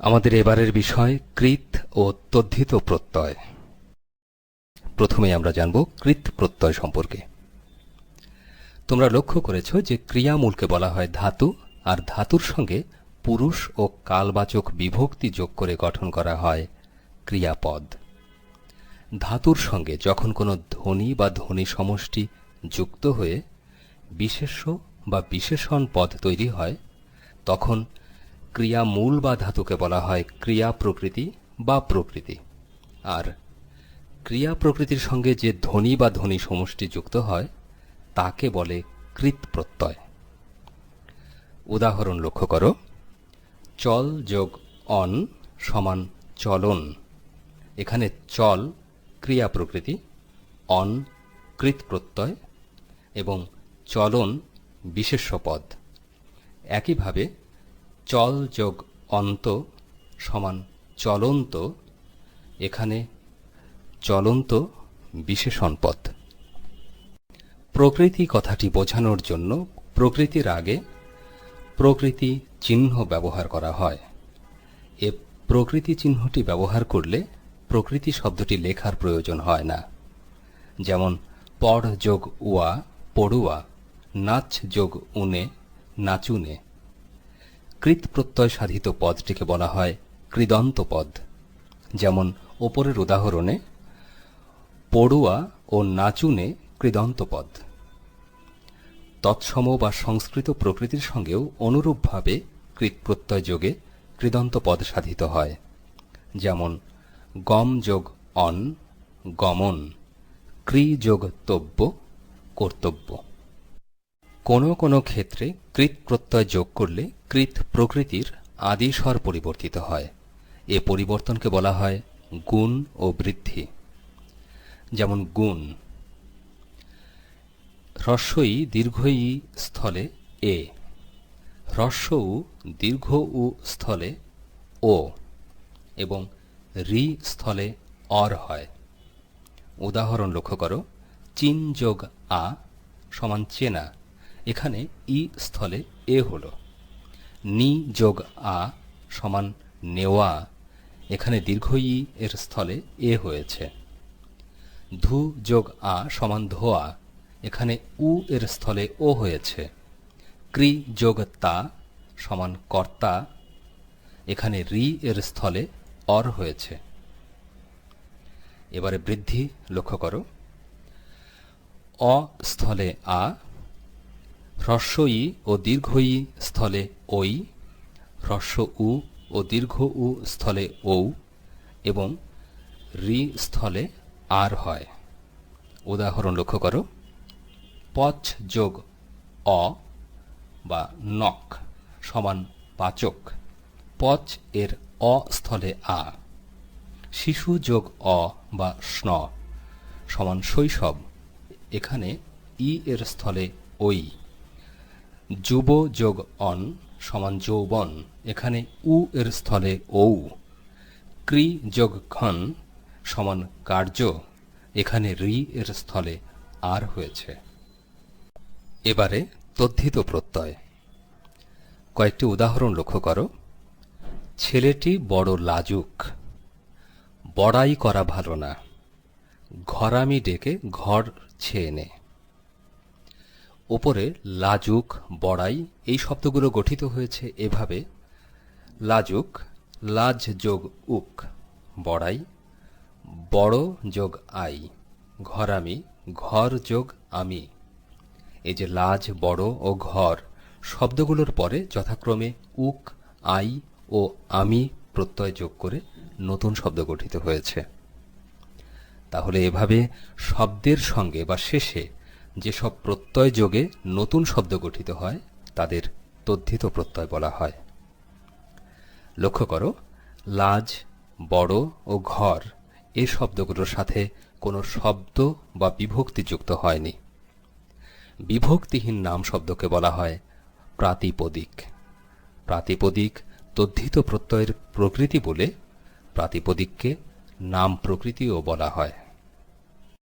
আমাদের এবারের বিষয় কৃত ও তদ্ধিত প্রত্যয়। প্রথমে আমরা জানব কৃত প্রত্যয় সম্পর্কে। তোমরা লক্ষ্য করেছ যে ক্রিয়ামূলকে বলা হয় ধাতু, আর ধাতুর সঙ্গে পুরুষ ও কালবাচক বিভক্তি যোগ করে গঠন করা হয় ক্রিয়াপদ। ধাতুর সঙ্গে যখন কোনো ধ্বনি বা ধ্বনি সমষ্টি যুক্ত হয়ে বিশেষ্য বা বিশেষণ পদ তৈরি হয়, তখন ক্রিয়া মূল বা ধাতুকে বলা হয় ক্রিয়া প্রকৃতি বা প্রকৃতি। আর ক্রিয়া প্রকৃতির সঙ্গে যে ধ্বনি বা ধ্বনি সমষ্টি যুক্ত হয়, তাকে বলে কৃত প্রত্যয়। উদাহরণ লক্ষ্য করো। চল যোগ অন সমান চলন। এখানে চল ক্রিয়া প্রকৃতি, অন কৃত প্রত্যয় এবং চলন বিশেষ্য পদ। একইভাবে চল যোগ অন্ত সমান চলন্ত, এখানে চলন্ত বিশেষণ পদ প্রকৃতি কথাটি বোঝানোর জন্য প্রকৃতির আগে প্রকৃতি চিহ্ন ব্যবহার করা হয়। এ প্রকৃতি চিহ্নটি ব্যবহার করলে প্রকৃতি শব্দটি লেখার প্রয়োজন হয় না। যেমন, পড় যোগ উয়া, পড়ুয়া, নাচ যোগ উনে, নাচুনে কৃত প্রত্যয় সাধিত পদটিকে বলা হয় কৃদন্ত পদ যেমন ওপরের উদাহরণে, পড়ুয়া ও নাচুনে কৃদন্ত পদ তৎসম বা সংস্কৃত প্রকৃতির সঙ্গেও অনুরূপভাবে কৃত প্রত্যয় যোগে কৃদন্ত পদ সাধিত হয়। যেমন, গম যোগ অন, গমন, ক্রি যোগ তব্য, কর্তব্য। কোনো কোনো ক্ষেত্রে কৃত প্রত্যয় যোগ করলে কৃত প্রকৃতির আদিস্বর পরিবর্তিত হয়। এ পরিবর্তনকে বলা হয় গুণ ও বৃদ্ধি। যেমন গুণ, হ্রস্বই দীর্ঘই স্থলে এ হ্রস্ব উ দীর্ঘ উ স্থলে ও এবং রি স্থলে অর হয়। উদাহরণ লক্ষ্য করো, চিন যোগ আ সমান চেনা। এখানে ই স্থলে এ হল। নি যোগ আ সমান নেওয়া, এখানে দীর্ঘ ই এর স্থলে এ হয়েছে। ধু যোগ আ সমান ধোয়া, এখানে উ এর স্থলে ও হয়েছে। ক্রি যোগ তা সমান কর্তা, এখানে রি এর স্থলে অর হয়েছে। এবারে বৃদ্ধি লক্ষ্য করো। অ স্থলে আ হ্রস্ব ই ও দীর্ঘ ই স্থলে ওই হ্রস্ব উ ও দীর্ঘ উ স্থলে ঔ এবং রি স্থলে আর হয়। উদাহরণ লক্ষ্য করো। পচ যোগ অ বা নক সমান পাচক। পচ এর অ স্থলে আ। শিশু যোগ অ বা স্ন সমান শৈশব। এখানে ই এর স্থলে ওই যুব যোগ অন সমান যৌবন, এখানে উ এর স্থলে ঔ। ক্রি যোগ ক্ষণ সমান কার্য, এখানে রি এর স্থলে আর হয়েছে। এবারে তদ্ধিত প্রত্যয়। কয়েকটি উদাহরণ লক্ষ্য করো। ছেলেটি বড় লাজুক, বড়াই করা ভালো না, ঘরামি ডেকে ঘর ছেয়ে নে। ওপরে লাজুক, বড়াই এই শব্দগুলো গঠিত হয়েছে এভাবে। লাজুক, লাজ যোগ উক, বড়াই, বড় যোগ আই, ঘরামি, ঘর যোগ আমি। এই যে লাজ, বড় ও ঘর, শব্দগুলোর পরে যথাক্রমে উক, আই ও আমি প্রত্যয় যোগ করে নতুন শব্দ গঠিত হয়েছে। তাহলে এভাবে শব্দের সঙ্গে বা শেষে যেসব প্রত্যয় যোগে নতুন শব্দ গঠিত হয়, তাদের তদ্ধিত প্রত্যয় বলা হয়। লক্ষ্য করো, লাজ, বড় ও ঘর এ শব্দগুলোর সাথে কোনো শব্দ বা বিভক্তি যুক্ত হয়নি। বিভক্তিহীন নাম শব্দকে বলা হয় প্রাতিপদিক। প্রাতিপদিক তদ্ধিত প্রত্যয়ের প্রকৃতি বলে প্রাতিপদিককে নাম প্রকৃতিও বলা হয়।